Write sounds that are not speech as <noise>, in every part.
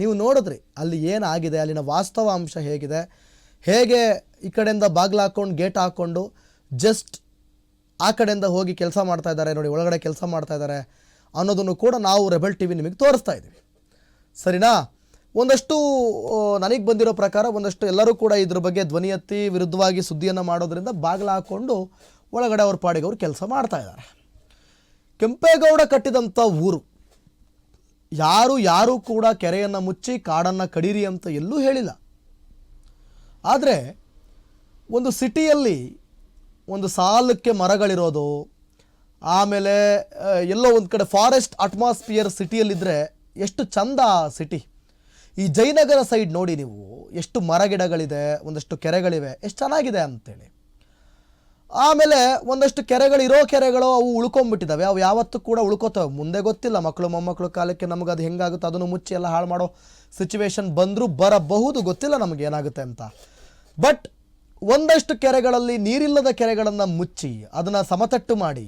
ನೀವು ನೋಡಿದ್ರಿ, ಅಲ್ಲಿ ಏನಾಗಿದೆ ಅಲ್ಲಿನ ವಾಸ್ತವ ಅಂಶ ಹೇಗಿದೆ, ಹೇಗೆ ಈ ಕಡೆಯಿಂದ ಬಾಗಿಲು ಹಾಕ್ಕೊಂಡು ಗೇಟ್ ಹಾಕ್ಕೊಂಡು ಜಸ್ಟ್ ಆ ಕಡೆಯಿಂದ ಹೋಗಿ ಕೆಲಸ ಮಾಡ್ತಾ ಇದ್ದಾರೆ, ನೋಡಿ ಒಳಗಡೆ ಕೆಲಸ ಮಾಡ್ತಾ ಇದ್ದಾರೆ ಅನ್ನೋದನ್ನು ಕೂಡ ನಾವು ರೆಬಲ್ ಟಿ ವಿ ನಿಮಗೆ ತೋರಿಸ್ತಾ ಇದ್ದೀವಿ. ಸರಿನಾ? ಒಂದಷ್ಟು ನನಗೆ ಬಂದಿರೋ ಪ್ರಕಾರ ಒಂದಷ್ಟು ಎಲ್ಲರೂ ಕೂಡ ಇದ್ರ ಬಗ್ಗೆ ಧ್ವನಿ ಎತ್ತಿ ವಿರುದ್ಧವಾಗಿ ಸುದ್ದಿಯನ್ನು ಮಾಡೋದರಿಂದ ಬಾಗಿಲು ಹಾಕ್ಕೊಂಡು ಒಳಗಡೆ ಅವ್ರ ಪಾಡಿಗೆ ಅವರು ಕೆಲಸ ಮಾಡ್ತಾ ಇದ್ದಾರೆ. ಕೆಂಪೇಗೌಡ ಕಟ್ಟಿದಂಥ ಊರು ಯಾರು ಯಾರು ಕೂಡ ಕೆರೆಯನ್ನು ಮುಚ್ಚಿ ಕಾಡನ್ನು ಕಡೀರಿ ಅಂತ ಎಲ್ಲೂ ಹೇಳಿಲ್ಲ. ಆದರೆ ಒಂದು ಸಿಟಿಯಲ್ಲಿ ಒಂದು ಸಾಲಕ್ಕೆ ಮರಗಳಿರೋದು, ಆಮೇಲೆ ಎಲ್ಲೋ ಒಂದು ಕಡೆ ಫಾರೆಸ್ಟ್ ಅಟ್ಮಾಸ್ಫಿಯರ್ ಸಿಟಿಯಲ್ಲಿದ್ದರೆ ಎಷ್ಟು ಚಂದ ಸಿಟಿ. ಈ ಜಯನಗರ ಸೈಡ್ ನೋಡಿ ನೀವು, ಎಷ್ಟು ಮರಗಿಡಗಳಿದೆ, ಒಂದಷ್ಟು ಕೆರೆಗಳಿವೆ, ಎಷ್ಟು ಚೆನ್ನಾಗಿದೆ ಅಂತೇಳಿ. ಆಮೇಲೆ ಒಂದಷ್ಟು ಕೆರೆಗಳು, ಇರೋ ಕೆರೆಗಳು ಅವು ಉಳ್ಕೊಂಡ್ಬಿಟ್ಟಿದ್ದಾವೆ ಅವು ಯಾವತ್ತೂ ಕೂಡ ಉಳ್ಕೋತವೆ. ಮುಂದೆ ಗೊತ್ತಿಲ್ಲ. ಮಕ್ಕಳು, ಮೊಮ್ಮಕ್ಕಳು ಕಾಲಕ್ಕೆ ನಮಗೆ ಅದು ಹೆಂಗಾಗುತ್ತೆ, ಅದನ್ನು ಮುಚ್ಚಿ ಎಲ್ಲ ಹಾಳು ಮಾಡೋ ಸಿಚುವೇಶನ್ ಬಂದರೂ ಬರಬಹುದು. ಗೊತ್ತಿಲ್ಲ ನಮಗೆ ಏನಾಗುತ್ತೆ ಅಂತ. ಬಟ್ ಒಂದಷ್ಟು ಕೆರೆಗಳಲ್ಲಿ ನೀರಿಲ್ಲದ ಕೆರೆಗಳನ್ನು ಮುಚ್ಚಿ, ಅದನ್ನು ಸಮತಟ್ಟು ಮಾಡಿ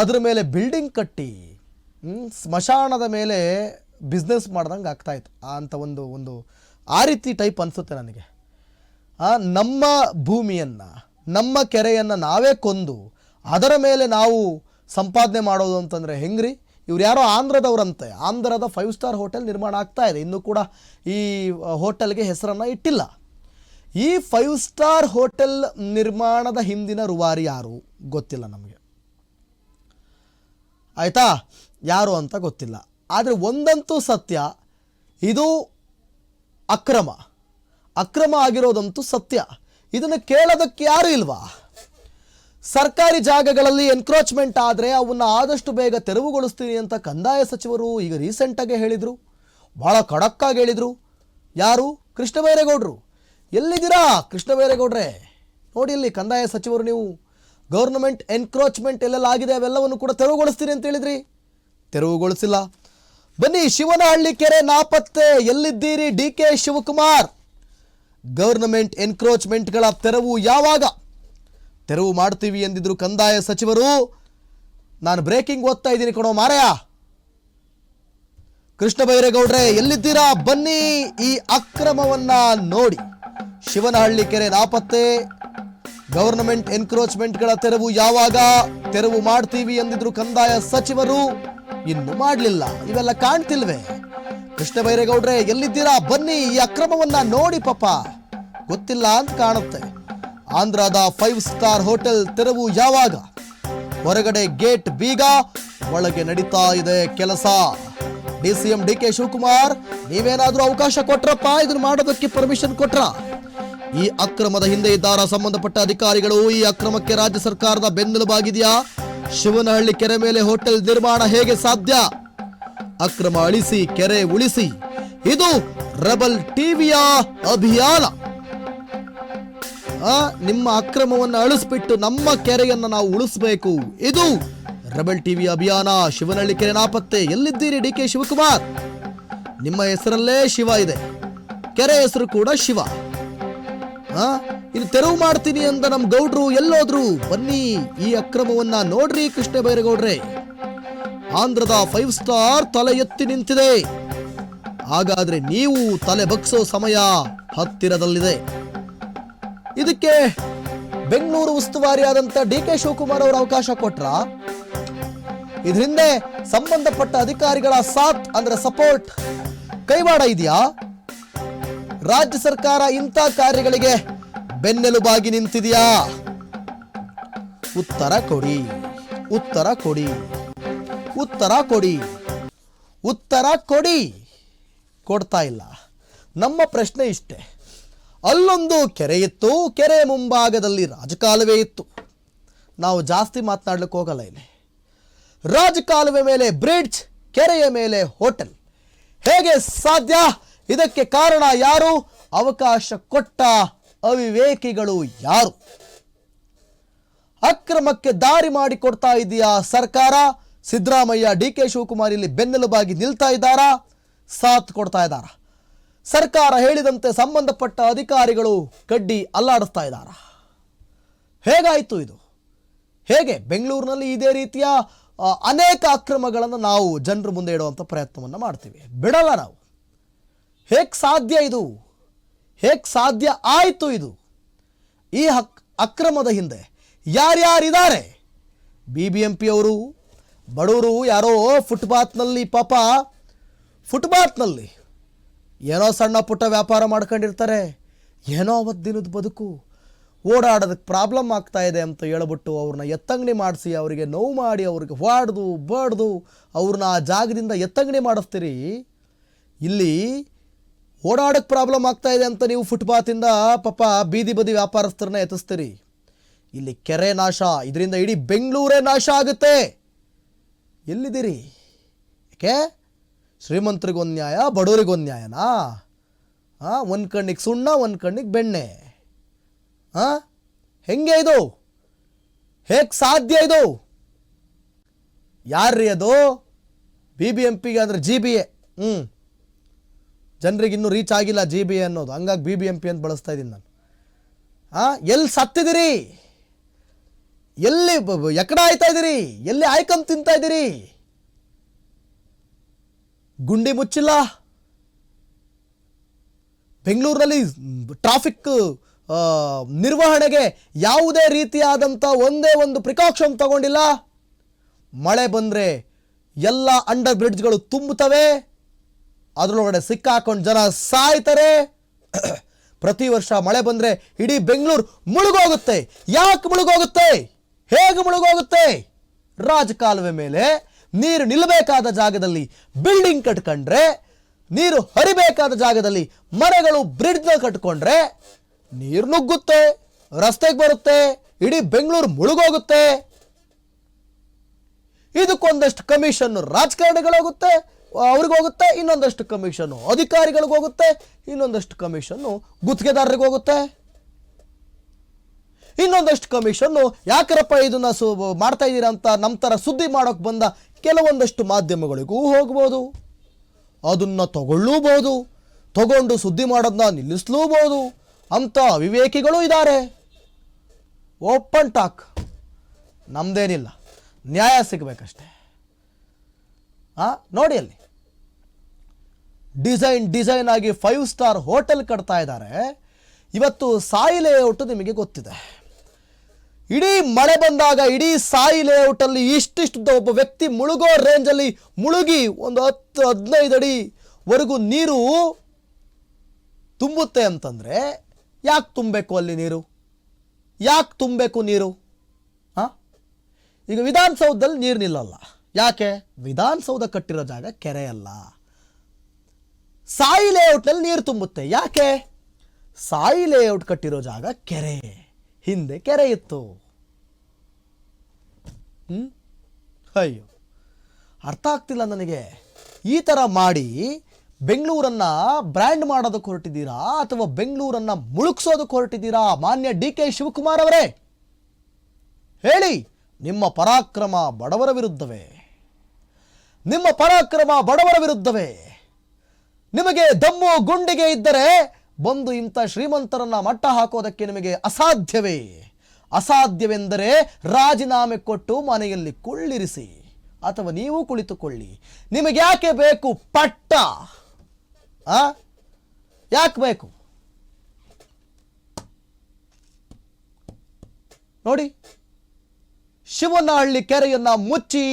ಅದ್ರ ಮೇಲೆ ಬಿಲ್ಡಿಂಗ್ ಕಟ್ಟಿ ಸ್ಮಶಾನದ ಮೇಲೆ ಬಿಸ್ನೆಸ್ ಮಾಡ್ದಂಗೆ ಆಗ್ತಾಯಿತ್ತು ಅಂತ ಒಂದು ಒಂದು, ಆ ರೀತಿ ಟೈಪ್ ಅನಿಸುತ್ತೆ ನನಗೆ. ನಮ್ಮ ಭೂಮಿಯನ್ನು ನಮ್ಮ ಕೆರೆಯನ್ನು ನಾವೇ ಕೊಂದು ಅದರ ಮೇಲೆ ನಾವು ಸಂಪಾದನೆ ಮಾಡೋದು ಅಂತಂದರೆ ಹೆಂಗ್ರಿ? ಇವ್ರು ಯಾರೋ ಆಂಧ್ರದವರಂತೆ. ಆಂಧ್ರದ ಫೈವ್ ಸ್ಟಾರ್ ಹೋಟೆಲ್ ನಿರ್ಮಾಣ ಆಗ್ತಾ ಇದೆ. ಇನ್ನೂ ಕೂಡ ಈ ಹೋಟೆಲ್ಗೆ ಹೆಸರನ್ನು ಇಟ್ಟಿಲ್ಲ. ಈ ಫೈವ್ ಸ್ಟಾರ್ ಹೋಟೆಲ್ ನಿರ್ಮಾಣದ ಹಿಂದಿನ ರುವಾರಿ ಯಾರು? ಗೊತ್ತಿಲ್ಲ ನಮಗೆ. ಆಯಿತಾ? ಯಾರು ಅಂತ ಗೊತ್ತಿಲ್ಲ. ಆದರೆ ಒಂದಂತೂ ಸತ್ಯ, ಇದು ಅಕ್ರಮ. ಅಕ್ರಮ ಆಗಿರೋದಂತೂ ಸತ್ಯ. ಇದನ್ನು ಕೇಳೋದಕ್ಕೆ ಯಾರು ಇಲ್ವಾ? ಸರ್ಕಾರಿ ಜಾಗಗಳಲ್ಲಿ ಎನ್ಕ್ರೋಚ್ಮೆಂಟ್ ಆದರೆ ಅವನ್ನ ಆದಷ್ಟು ಬೇಗ ತೆರವುಗೊಳಿಸ್ತೀನಿ ಅಂತ ಕಂದಾಯ ಸಚಿವರು ಈಗ ರೀಸೆಂಟಾಗೆ ಹೇಳಿದರು. ಭಾಳ ಖಡಕ್ಕಾಗಿ ಹೇಳಿದರು. ಯಾರು? ಕೃಷ್ಣ ಬೈರೇಗೌಡರು ಎಲ್ಲಿದ್ದೀರಾ ಕೃಷ್ಣ ಬೈರೇಗೌಡ್ರೆ ನೋಡಿ ಇಲ್ಲಿ ಕಂದಾಯ ಸಚಿವರು ನೀವು. ಗೌರ್ನಮೆಂಟ್ ಎನ್ಕ್ರೋಚ್ಮೆಂಟ್ ಎಲ್ಲೆಲ್ಲ ಆಗಿದೆ ಅವೆಲ್ಲವನ್ನು ಕೂಡ ತೆರವುಗೊಳಿಸ್ತೀನಿ ಅಂತ ಹೇಳಿದ್ರಿ. ತೆರವುಗೊಳಿಸಿಲ್ಲ. ಬನ್ನಿ ಶಿವನಹಳ್ಳಿ ಕೆರೆ ನಾಪತ್ತೆ. ಎಲ್ಲಿದ್ದೀರಿ ಡಿ ಕೆ ಶಿವಕುಮಾರ್? ಗವರ್ನಮೆಂಟ್ ಎನ್ಕ್ರೋಚ್ಮೆಂಟ್ಗಳ ತೆರವು ಯಾವಾಗ? ತೆರವು ಮಾಡ್ತೀವಿ ಎಂದಿದ್ರು ಕಂದಾಯ ಸಚಿವರು. ನಾನು ಬ್ರೇಕಿಂಗ್ ಓದ್ತಾ ಇದ್ದೀನಿ ಕೊಡೋ ಮಾರಯ ಕೃಷ್ಣ ಬೈರೇಗೌಡ್ರೆ, ಎಲ್ಲಿದ್ದೀರಾ? ಬನ್ನಿ ಈ ಅಕ್ರಮವನ್ನ ನೋಡಿ. ಶಿವನಹಳ್ಳಿ ಕೆರೆ ನಾಪತ್ತೆ. ಗವರ್ನಮೆಂಟ್ ಎನ್ಕ್ರೋಚ್ಮೆಂಟ್ಗಳ ತೆರವು ಯಾವಾಗ? ತೆರವು ಮಾಡ್ತೀವಿ ಎಂದಿದ್ರು ಕಂದಾಯ ಸಚಿವರು. ಇನ್ನು ಮಾಡಲಿಲ್ಲ. ಇವೆಲ್ಲ ಕಾಣ್ತಿಲ್ವೇ? ಕೃಷ್ಣ ಬೈರೇಗೌಡ್ರೆ ಎಲ್ಲಿದ್ದೀರಾ? ಬನ್ನಿ, ಈ ಅಕ್ರಮವನ್ನ ನೋಡಿ ಪಾಪ. ಗೊತ್ತಿಲ್ಲ ಅಂತ ಕಾಣುತ್ತೆ. ಆಂಧ್ರದ ಫೈವ್ ಸ್ಟಾರ್ ಹೋಟೆಲ್ ತೆರವು ಯಾವಾಗ? ಹೊರಗಡೆ ಗೇಟ್ ಬೀಗ, ಒಳಗೆ ನಡೀತಾ ಇದೆ ಕೆಲಸ. D C M D K Shivakumar, ನೀವೇನಾದ್ರೂ ಅವಕಾಶ ಕೊಟ್ರಪ್ಪ? ಇದನ್ನ ಮಾಡೋದಕ್ಕೆ ಪರ್ಮಿಷನ್ ಕೊಟ್ರ? ಈ ಅಕ್ರಮದ ಹಿಂದೆ ಇದ್ದಾರ ಸಂಬಂಧಪಟ್ಟ ಅಧಿಕಾರಿಗಳು? ಈ ಅಕ್ರಮಕ್ಕೆ ರಾಜ್ಯ ಸರ್ಕಾರದ ಬೆನ್ನೆಲುಬಾಗಿದೆಯಾ? ಶಿವನಹಳ್ಳಿ ಕೆರೆ ಮೇಲೆ ಹೋಟೆಲ್ ನಿರ್ಮಾಣ ಹೇಗೆ ಸಾಧ್ಯ? ಅಕ್ರಮ ಅಳಿಸಿ, ಕೆರೆ ಉಳಿಸಿ. ಇದು ರೆಬಲ್ ಟಿವಿಯ ಅಭಿಯಾನ. ನಿಮ್ಮ ಅಕ್ರಮವನ್ನು ಅಳಿಸ್ಬಿಟ್ಟು ನಮ್ಮ ಕೆರೆಯನ್ನು ನಾವು ಉಳಿಸಬೇಕು. ಇದು ರೆಬಲ್ ಟಿವಿ ಅಭಿಯಾನ. ಶಿವನಹಳ್ಳಿ ಕೆರೆ ನಾಪತ್ತೆ. ಎಲ್ಲಿದ್ದೀರಿ ಡಿ ಕೆ ಶಿವಕುಮಾರ್? ನಿಮ್ಮ ಹೆಸರಲ್ಲೇ ಶಿವ ಇದೆ. ಕೆರೆ ಹೆಸರು ಕೂಡ ಶಿವ. ಇದು ತೆರವು ಮಾಡ್ತೀನಿ ಅಂತ ನಮ್ಮ ಗೌಡ್ರು ಎಲ್ಲೋದ್ರು. ಬನ್ನಿ ಈ ಅಕ್ರಮವನ್ನ ನೋಡ್ರಿ ಕೃಷ್ಣ ಬೈರೇಗೌಡ್ರೆ ಆಂಧ್ರದ ಫೈವ್ ಸ್ಟಾರ್ ತಲೆ ಎತ್ತಿ ನಿಂತಿದೆ. ಹಾಗಾದ್ರೆ ನೀವು ತಲೆ ಬಗ್ಸೋ ಸಮಯ ಹತ್ತಿರದಲ್ಲಿದೆ. ಇದಕ್ಕೆ ಬೆಂಗಳೂರು ಉಸ್ತುವಾರಿಯಾದಂಥ ಡಿ ಕೆ ಶಿವಕುಮಾರ್ ಅವರು ಅವಕಾಶ ಕೊಟ್ರ? ಇದರಿಂದ ಸಂಬಂಧಪಟ್ಟ ಅಧಿಕಾರಿಗಳ ಸಾತ್ ಅಂದ್ರೆ ಸಪೋರ್ಟ್ ಕೈವಾಡ ಇದೆಯಾ? ರಾಜ್ಯ ಸರ್ಕಾರ ಇಂಥ ಕಾರ್ಯಗಳಿಗೆ ಬೆನ್ನೆಲುಬಾಗಿ ನಿಂತಿದೆಯಾ? ಉತ್ತರ ಕೊಡಿ ಉತ್ತರ ಕೊಡಿ. ಉತ್ತರ ಕೊಡಿ. ಉತ್ತರ ಕೊಡಿ. ಕೊಡ್ತಾ ಇಲ್ಲ. ನಮ್ಮ ಪ್ರಶ್ನೆ ಇಷ್ಟೇ. ಅಲ್ಲೊಂದು ಕೆರೆ ಇತ್ತು. ಕೆರೆ ಮುಂಭಾಗದಲ್ಲಿ ರಾಜಕಾಲುವೆ ಇತ್ತು. ನಾವು ಜಾಸ್ತಿ ಮಾತನಾಡ್ಲಿಕ್ಕೆ ಹೋಗಲ್ಲ ಇಲ್ಲಿ. ರಾಜಕಾಲುವೆ ಮೇಲೆ ಬ್ರಿಡ್ಜ್, ಕೆರೆಯ ಮೇಲೆ ಹೋಟೆಲ್. ಹೇಗೆ ಸಾಧ್ಯ? ಇದಕ್ಕೆ ಕಾರಣ ಯಾರು? ಅವಕಾಶ ಕೊಟ್ಟ ಅವಿವೇಕಿಗಳು ಯಾರು? ಅಕ್ರಮಕ್ಕೆ ದಾರಿ ಮಾಡಿಕೊಡ್ತಾ ಇದೆಯಾ ಸರ್ಕಾರ? ಸಿದ್ದರಾಮಯ್ಯ ಡಿ ಕೆ ಶಿವಕುಮಾರ್ ಇಲ್ಲಿ ಬೆನ್ನೆಲುಬಾಗಿ ನಿಲ್ತಾ ಇದ್ದಾರಾ? ಸಾಥ್ ಕೊಡ್ತಾ ಇದ್ದಾರಾ? ಸರ್ಕಾರ ಹೇಳಿದಂತೆ ಸಂಬಂಧಪಟ್ಟ ಅಧಿಕಾರಿಗಳು ಕಡ್ಡಿ ಅಲ್ಲಾಡಿಸ್ತಾ ಇದ್ದಾರಾ? ಹೇಗಾಯಿತು ಇದು? ಹೇಗೆ ಬೆಂಗಳೂರಿನಲ್ಲಿ ಇದೇ ರೀತಿಯ ಅನೇಕ ಅಕ್ರಮಗಳನ್ನು ನಾವು ಜನರ ಮುಂದೆ ಇಡುವಂಥ ಪ್ರಯತ್ನವನ್ನು ಮಾಡ್ತೀವಿ? ಬಿಡಲ್ಲ ನಾವು. ಹೇಗೆ ಸಾಧ್ಯ ಇದು? ಹೇಗೆ ಸಾಧ್ಯ ಆಯಿತು ಇದು? ಈ ಹಕ್, ಅಕ್ರಮದ ಹಿಂದೆ ಯಾರ್ಯಾರಿದ್ದಾರೆ? ಬಿ ಬಿ ಎಂ ಪಿಯವರು ಬಡವರು ಯಾರೋ ಫುಟ್ಪಾತ್ನಲ್ಲಿ ಪಾಪ ಫುಟ್ಪಾತ್ನಲ್ಲಿ ಏನೋ ಸಣ್ಣ ಪುಟ್ಟ ವ್ಯಾಪಾರ ಮಾಡ್ಕೊಂಡಿರ್ತಾರೆ, ಏನೋ ಅವತ್ತು ದಿನದ ಬದುಕು, ಓಡಾಡೋದಕ್ಕೆ ಪ್ರಾಬ್ಲಮ್ ಆಗ್ತಾ ಇದೆ ಅಂತ ಹೇಳ್ಬಿಟ್ಟು ಅವ್ರನ್ನ ಎತ್ತಂಗಡಿ ಮಾಡಿಸಿ, ಅವರಿಗೆ ನೋವು ಮಾಡಿ, ಅವ್ರಿಗೆ ಹೊಡೆದು ಬಡ್ದು, ಅವ್ರನ್ನ ಆ ಜಾಗದಿಂದ ಎತ್ತಂಗಡಿ ಮಾಡಿಸ್ತೀರಿ. ಇಲ್ಲಿ ಓಡಾಡೋಕ್ಕೆ ಪ್ರಾಬ್ಲಮ್ ಆಗ್ತಾ ಇದೆ ಅಂತ ನೀವು ಫುಟ್ಪಾತಿಂದ ಪಾಪ ಬೀದಿ ಬದಿ ವ್ಯಾಪಾರಸ್ಥರನ್ನ ಎತ್ತಿಸ್ತೀರಿ. ಇಲ್ಲಿ ಕೆರೆ ನಾಶ, ಇದರಿಂದ ಇಡೀ ಬೆಂಗಳೂರೇ ನಾಶ ಆಗುತ್ತೆ. ಎಲ್ಲಿದ್ದೀರಿ? ಯಾಕೆ ಶ್ರೀಮಂತರಿಗೊಂದು ನ್ಯಾಯ ಬಡವರಿಗೊಂದು ನ್ಯಾಯನಾ ಹಾಂ ಒಂದು ಕಣ್ಣಿಗೆ ಸುಣ್ಣ, ಒಂದು ಕಣ್ಣಿಗೆ ಬೆಣ್ಣೆ. ಹಾಂ ಹೆಂಗೆ ಇದು? ಹೇಗೆ ಸಾಧ್ಯ ಇದು? ಯಾರ್ರೀ ಅದು? ಬಿ ಬಿ ಎಂ ಪಿಗೆ ಅಂದರೆ ಜಿ ಬಿ ಎ. ಹ್ಞೂ ಜನರಿಗೆ ಇನ್ನೂ ರೀಚ್ ಆಗಿಲ್ಲ ಜಿ ಬಿ ಎ ಅನ್ನೋದು. ಹಂಗಾಗಿ ಬಿ ಬಿ ಎಂ ಪಿ ಅಂತ ಬಳಸ್ತಾ ಇದ್ದೀನಿ ನಾನು. ಹಾಂ ಎಲ್ಲಿ ಸತ್ತಿದ್ದೀರಿ? ಎಲ್ಲಿ ಎಕಡ ಆಯ್ತಾ ಇದ್ದೀರಿ? ಎಲ್ಲಿ ಆಯ್ಕೊಂಡು ತಿಂತಾ ಇದ್ದೀರಿ? ಗುಂಡಿ ಮುಚ್ಚಿಲ್ಲ? ಬೆಂಗಳೂರಿನಲ್ಲಿ ಟ್ರಾಫಿಕ್ ನಿರ್ವಹಣೆಗೆ ಯಾವುದೇ ರೀತಿಯಾದಂಥ ಒಂದೇ ಒಂದು ಪ್ರಿಕಾಕ್ಷನ್ ತಗೊಂಡಿಲ್ಲ? ಮಳೆ ಬಂದರೆ ಎಲ್ಲ ಅಂಡರ್ ಬ್ರಿಡ್ಜ್ಗಳು ತುಂಬುತ್ತವೆ. ಅದರೊಳಗಡೆ ಸಿಕ್ಕಾಕೊಂಡು ಜನ ಸಾಯ್ತಾರೆ. <clears throat> ಪ್ರತಿ ವರ್ಷ ಮಳೆ ಬಂದರೆ ಇಡೀ ಬೆಂಗಳೂರು ಮುಳುಗೋಗುತ್ತೆ. ಯಾಕೆ ಮುಳುಗೋಗುತ್ತೆ? ಹೇಗೆ ಮುಳುಗೋಗುತ್ತೆ? ರಾಜಕಾಲುವೆ ಮೇಲೆ ನೀರು ನಿಲ್ಲಬೇಕಾದ ಜಾಗದಲ್ಲಿ ಬಿಲ್ಡಿಂಗ್ ಕಟ್ಕೊಂಡ್ರೆ, ನೀರು ಹರಿಬೇಕಾದ ಜಾಗದಲ್ಲಿ ಮರಗಳು ಬ್ರಿಡ್ಜ್ನ ಕಟ್ಕೊಂಡ್ರೆ ನೀರು ನುಗ್ಗುತ್ತೆ, ರಸ್ತೆಗೆ ಬರುತ್ತೆ, ಇಡೀ ಬೆಂಗಳೂರು ಮುಳುಗೋಗುತ್ತೆ. ಇದಕ್ಕೊಂದಷ್ಟು ಕಮಿಷನ್ ರಾಜಕಾರಣಿಗಳಾಗುತ್ತೆ, ಅವ್ರಿಗೋಗುತ್ತೆ, ಇನ್ನೊಂದಷ್ಟು ಕಮಿಷನ್ನು ಅಧಿಕಾರಿಗಳಿಗೋಗುತ್ತೆ, ಇನ್ನೊಂದಷ್ಟು ಕಮಿಷನ್ನು ಗುತ್ತಿಗೆದಾರರಿಗೆ ಹೋಗುತ್ತೆ ಇನ್ನೊಂದಷ್ಟು ಕಮಿಷನ್ನು ಯಾಕರಪ್ಪ ಇದನ್ನ ಸು ಮಾಡ್ತಾ ಇದ್ದೀರಾ ಅಂತ ನಮ್ಮ ಥರ ಸುದ್ದಿ ಮಾಡೋಕ್ಕೆ ಬಂದ ಕೆಲವೊಂದಷ್ಟು ಮಾಧ್ಯಮಗಳಿಗೂ ಹೋಗ್ಬೋದು. ಅದನ್ನು ತಗೊಳ್ಳೂಬೋದು. ತಗೊಂಡು ಸುದ್ದಿ ಮಾಡೋದನ್ನ ನಿಲ್ಲಿಸ್ಲೂಬೋದು. ಅಂತ ಅವಿವೇಕಿಗಳು ಇದ್ದಾರೆ. Open talk. ನಮ್ದೇನಿಲ್ಲ. ನ್ಯಾಯ ಸಿಗಬೇಕಷ್ಟೆ. ಹಾಂ ನೋಡಿ ಅಲ್ಲಿ. ಡಿಸೈನ್ ಡಿಸೈನ್ ಆಗಿ ಫೈವ್ ಸ್ಟಾರ್ ಹೋಟೆಲ್ ಕಟ್ತಾ ಇದ್ದಾರೆ. ಇವತ್ತು ಸಾಯಿಲೆ ಔಟ್ ನಿಮಗೆ ಗೊತ್ತಿದೆ. ಇಡೀ ಮಳೆ ಬಂದಾಗ, ಇಡೀ ಸಾಯಿ ಲೇಔಟಲ್ಲಿ ಇಷ್ಟಿಷ್ಟು ಒಬ್ಬ ವ್ಯಕ್ತಿ ಮುಳುಗೋ ರೇಂಜಲ್ಲಿ ಮುಳುಗಿ ಒಂದು ಹತ್ತು, ಹದಿನೈದು ಅಡಿವರೆಗೂ ನೀರು ತುಂಬುತ್ತೆ ಅಂತಂದರೆ ಯಾಕೆ ತುಂಬಬೇಕು ಅಲ್ಲಿ ನೀರು? ಯಾಕೆ ತುಂಬಬೇಕು ನೀರು? ಹಾಂ? ಈಗ ವಿಧಾನಸೌಧದಲ್ಲಿ ನೀರು ನಿಲ್ಲಲ್ಲ. ಯಾಕೆ? ವಿಧಾನಸೌಧ ಕಟ್ಟಿರೋ ಜಾಗ ಕೆರೆ ಅಲ್ಲ. ಸಾಯಿ ಲೇಔಟ್ನಲ್ಲಿ ನೀರು ತುಂಬುತ್ತೆ. ಯಾಕೆ? ಸಾಯಿ ಲೇಔಟ್ ಕಟ್ಟಿರೋ ಜಾಗ ಕೆರೆ. ಹಿಂದೆ ಕೆರೆ ಇತ್ತು. ಹ್ಮ್? ಅಯ್ಯೋ. ಅರ್ಥ ಆಗ್ತಿಲ್ಲ ನನಗೆ. ಈ ಥರ ಮಾಡಿ ಬೆಂಗಳೂರನ್ನು ಬ್ರ್ಯಾಂಡ್ ಮಾಡೋದಕ್ಕೆ ಹೊರಟಿದ್ದೀರಾ ಅಥವಾ ಬೆಂಗಳೂರನ್ನು ಮುಳುಗಿಸೋದಕ್ಕೆ ಹೊರಟಿದ್ದೀರಾ ಮಾನ್ಯ ಡಿ ಕೆ ಶಿವಕುಮಾರ್ ಅವರೇ? ಹೇಳಿ, ನಿಮ್ಮ ಪರಾಕ್ರಮ ಬಡವರ ವಿರುದ್ಧವೇ? ನಿಮ್ಮ ಪರಾಕ್ರಮ ಬಡವರ ವಿರುದ್ಧವೇ? ನಿಮಗೆ ದಮ್ಮು ಗುಂಡಿಗೆ ಇದ್ದರೆ ಬಂದು ಇಂಥ ಶ್ರೀಮಂತರನ್ನ ಮಟ್ಟ ಹಾಕೋದಕ್ಕೆ ನಿಮಗೆ ಅಸಾಧ್ಯವೇ? ಅಸಾಧ್ಯವೆಂದರೆ ರಾಜೀನಾಮೆ ಕೊಟ್ಟು ಮನೆಯಲ್ಲಿ ಕುಳ್ಳಿರಿಸಿ ಅಥವಾ ನೀವು ಕುಳಿತುಕೊಳ್ಳಿ. ನಿಮಗೆ ಯಾಕೆ ಬೇಕು ಪಟ್ಟ? ಯಾಕೆ ಬೇಕು? ನೋಡಿ, ಶಿವನಹಳ್ಳಿ ಕೆರೆಯನ್ನ ಮುಚ್ಚಿ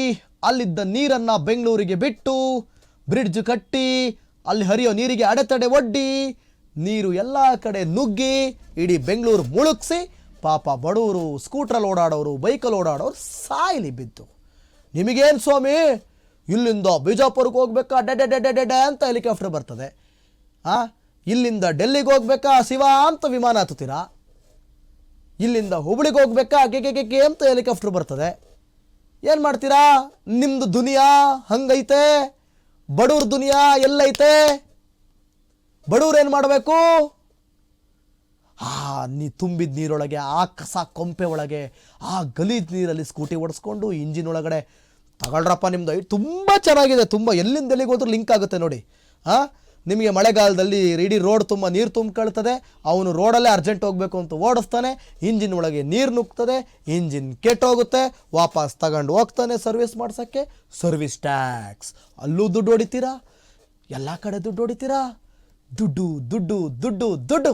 ಅಲ್ಲಿದ್ದ ನೀರನ್ನ ಬೆಂಗಳೂರಿಗೆ ಬಿಟ್ಟು ಬ್ರಿಡ್ಜ್ ಕಟ್ಟಿ ಅಲ್ಲಿ ಹರಿಯೋ ನೀರಿಗೆ ಅಡೆತಡೆ ಒಡ್ಡಿ ನೀರು ಎಲ್ಲ ಕಡೆ ನುಗ್ಗಿ ಇಡೀ ಬೆಂಗಳೂರು ಮುಳುಗಿಸಿ ಪಾಪ ಬಡವರು ಸ್ಕೂಟ್ರಲ್ಲಿ ಓಡಾಡೋರು ಬೈಕಲ್ಲಿ ಓಡಾಡೋರು ಸಾಯಿಲಿ ಬಿದ್ದು. ನಿಮಗೇನು ಸ್ವಾಮಿ? ಇಲ್ಲಿಂದ ಬಿಜಾಪುರಕ್ಕೆ ಹೋಗ್ಬೇಕಾ? ಡೆಡೆ ಡೆಡೆ ಡೆಡೆ ಅಂತ ಹೆಲಿಕಾಪ್ಟರ್ ಬರ್ತದೆ. ಆ? ಇಲ್ಲಿಂದ ಡೆಲ್ಲಿಗೆ ಹೋಗ್ಬೇಕಾ? ಶಿವ ಅಂತ ವಿಮಾನ ಹತ್ತುತ್ತೀರಾ? ಇಲ್ಲಿಂದ ಹುಬ್ಳಿಗೆ ಹೋಗ್ಬೇಕಾ? ಕೆ ಕೆ ಅಂತ ಹೆಲಿಕಾಪ್ಟರ್ ಬರ್ತದೆ. ಏನು ಮಾಡ್ತೀರಾ? ನಿಮ್ಮದು ದುನಿಯಾ ಹಂಗೈತೆ? ಬಡವ್ರ ದುನಿಯಾ ಎಲ್ಲೈತೆ? ಬಡವ್ರು ಏನು ಮಾಡಬೇಕು? ನೀ ತುಂಬಿದ ನೀರೊಳಗೆ, ಆ ಕಸ ಕೊಂಪೆ ಒಳಗೆ, ಆ ಗಲೀಜ್ ನೀರಲ್ಲಿ ಸ್ಕೂಟಿ ಓಡಿಸ್ಕೊಂಡು ಇಂಜಿನ್ ಒಳಗಡೆ ತಗೊಳ್ರಪ್ಪ ನಿಮ್ಮದು ತುಂಬ ಚೆನ್ನಾಗಿದೆ, ತುಂಬ ಎಲ್ಲಿಂದ ಎಲ್ಲಿಗೆ ಹೋದ್ರೂ ಲಿಂಕ್ ಆಗುತ್ತೆ ನೋಡಿ. ಹಾಂ ನಿಮಗೆ ಮಳೆಗಾಲದಲ್ಲಿ ಇಡೀ ರೋಡ್ ತುಂಬ ನೀರು ತುಂಬಿಕೊಳ್ತದೆ, ಅವನು ರೋಡಲ್ಲೇ ಅರ್ಜೆಂಟ್ ಹೋಗಬೇಕು ಅಂತ ಓಡಿಸ್ತಾನೆ, ಇಂಜಿನ್ ಒಳಗೆ ನೀರು ನುಗ್ತದೆ, ಇಂಜಿನ್ ಕೆಟ್ಟೋಗುತ್ತೆ, ವಾಪಸ್ ತಗೊಂಡು ಹೋಗ್ತಾನೆ ಸರ್ವಿಸ್ ಮಾಡ್ಸೋಕ್ಕೆ. Service tax. ಅಲ್ಲೂ ದುಡ್ಡು ಹೊಡಿತೀರಾ? ಎಲ್ಲ ಕಡೆ ದುಡ್ಡು ಹೊಡಿತೀರಾ? ದುಡ್ಡು ದುಡ್ಡು ದುಡ್ಡು ದುಡ್ಡು.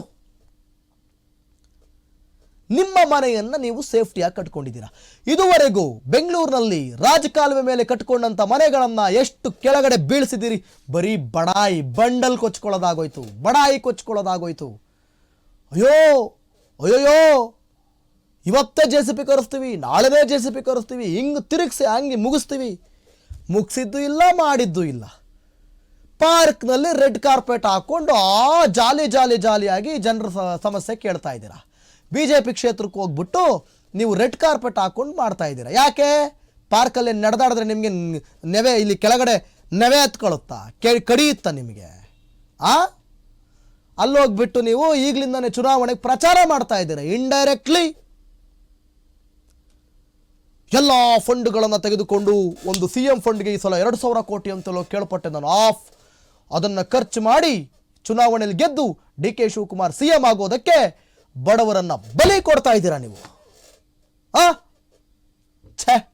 ನಿಮ್ಮ ಮನೆಯನ್ನು ನೀವು ಸೇಫ್ಟಿಯಾಗಿ ಕಟ್ಕೊಂಡಿದ್ದೀರಾ. ಇದುವರೆಗೂ ಬೆಂಗಳೂರಿನಲ್ಲಿ ರಾಜಕಾಲುವೆ ಮೇಲೆ ಕಟ್ಕೊಂಡಂಥ ಮನೆಗಳನ್ನು ಎಷ್ಟು ಕೆಳಗಡೆ ಬೀಳಿಸಿದ್ದೀರಿ? ಬರೀ ಬಡಾಯಿ ಬಂಡಲ್ ಕೊಚ್ಕೊಳ್ಳೋದಾಗೋಯ್ತು, ಬಡಾಯಿ ಕೊಚ್ಕೊಳ್ಳೋದಾಗೋಯ್ತು. ಅಯ್ಯೋ, ಅಯ್ಯೋಯ್ಯೋ, ಇವತ್ತೇ ಜೆ ಸಿ ಪಿ ಕರೆಸ್ತೀವಿ, ನಾಳೆನೇ ಜೆ ಸಿ ಪಿ ಕರೆಸ್ತೀವಿ, ಹಿಂಗೆ ತಿರುಗಿಸಿ ಹಂಗೆ ಮುಗಿಸ್ತೀವಿ. ಮುಗಿಸಿದ್ದು ಇಲ್ಲ, ಮಾಡಿದ್ದು ಇಲ್ಲ. ಪಾರ್ಕ್ನಲ್ಲಿ ರೆಡ್ ಕಾರ್ಪೆಟ್ ಹಾಕ್ಕೊಂಡು ಆ ಜಾಲಿ ಜಾಲಿ ಜಾಲಿಯಾಗಿ ಜನರ ಸಮಸ್ಯೆ ಕೇಳ್ತಾ ಇದ್ದೀರಾ. ಬಿ ಜೆ ಪಿ ಕ್ಷೇತ್ರಕ್ಕೆ ಹೋಗ್ಬಿಟ್ಟು ನೀವು ರೆಡ್ ಕಾರ್ಪೆಟ್ ಹಾಕ್ಕೊಂಡು ಮಾಡ್ತಾ ಇದ್ದೀರಾ. ಯಾಕೆ? ಪಾರ್ಕಲ್ಲಿ ನಡೆದಾಡಿದ್ರೆ ನಿಮಗೆ ನೆವೆ, ಇಲ್ಲಿ ಕೆಳಗಡೆ ನೆವೆ ಹತ್ಕೊಳ್ಳುತ್ತಾ ಕೆ, ಕಡಿಯುತ್ತಾ ನಿಮಗೆ? ಆ? ಅಲ್ಲೋಗ್ಬಿಟ್ಟು ನೀವು ಈಗಲಿಂದನೇ ಚುನಾವಣೆಗೆ ಪ್ರಚಾರ ಮಾಡ್ತಾ ಇದ್ದೀರಾ ಇಂಡೈರೆಕ್ಟ್ಲಿ ಎಲ್ಲ ಫಂಡ್ಗಳನ್ನು ತೆಗೆದುಕೊಂಡು ಒಂದು ಸಿ ಎಂ ಫಂಡ್ಗೆ ಈ ಸಲ ಎರಡು ಸಾವಿರ ಕೋಟಿ ಅಂತಲೋ ಕೇಳ್ಪಟ್ಟೆ ನಾನು. ಆಫ್. ಅದನ್ನು ಖರ್ಚು ಮಾಡಿ ಚುನಾವಣೆಯಲ್ಲಿ ಗೆದ್ದು D K Shivakumar C M ಆಗೋದಕ್ಕೆ ಬಡವರನ್ನ ಬಲಿ ಕೊಡ್ತಾ ಇದ್ದೀರಾ ನೀವು? ಆ? ಛೇ.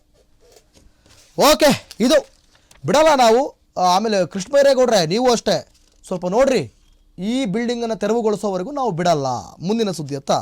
ಓಕೆ, ಇದು. ಬಿಡಲ್ಲ ನಾವು. ಆಮೇಲೆ ಕೃಷ್ಣ ಬೈರೇಗೌಡ್ರೆ, ನೀವು ಅಷ್ಟೇ. ಸ್ವಲ್ಪ ನೋಡ್ರಿ, ಈ ಬಿಲ್ಡಿಂಗನ್ನು ತೆರವುಗೊಳಿಸೋವರೆಗೂ ನಾವು ಬಿಡಲ್ಲ. ಮುಂದಿನ ಸುದ್ದಿ ಅತ್ತ?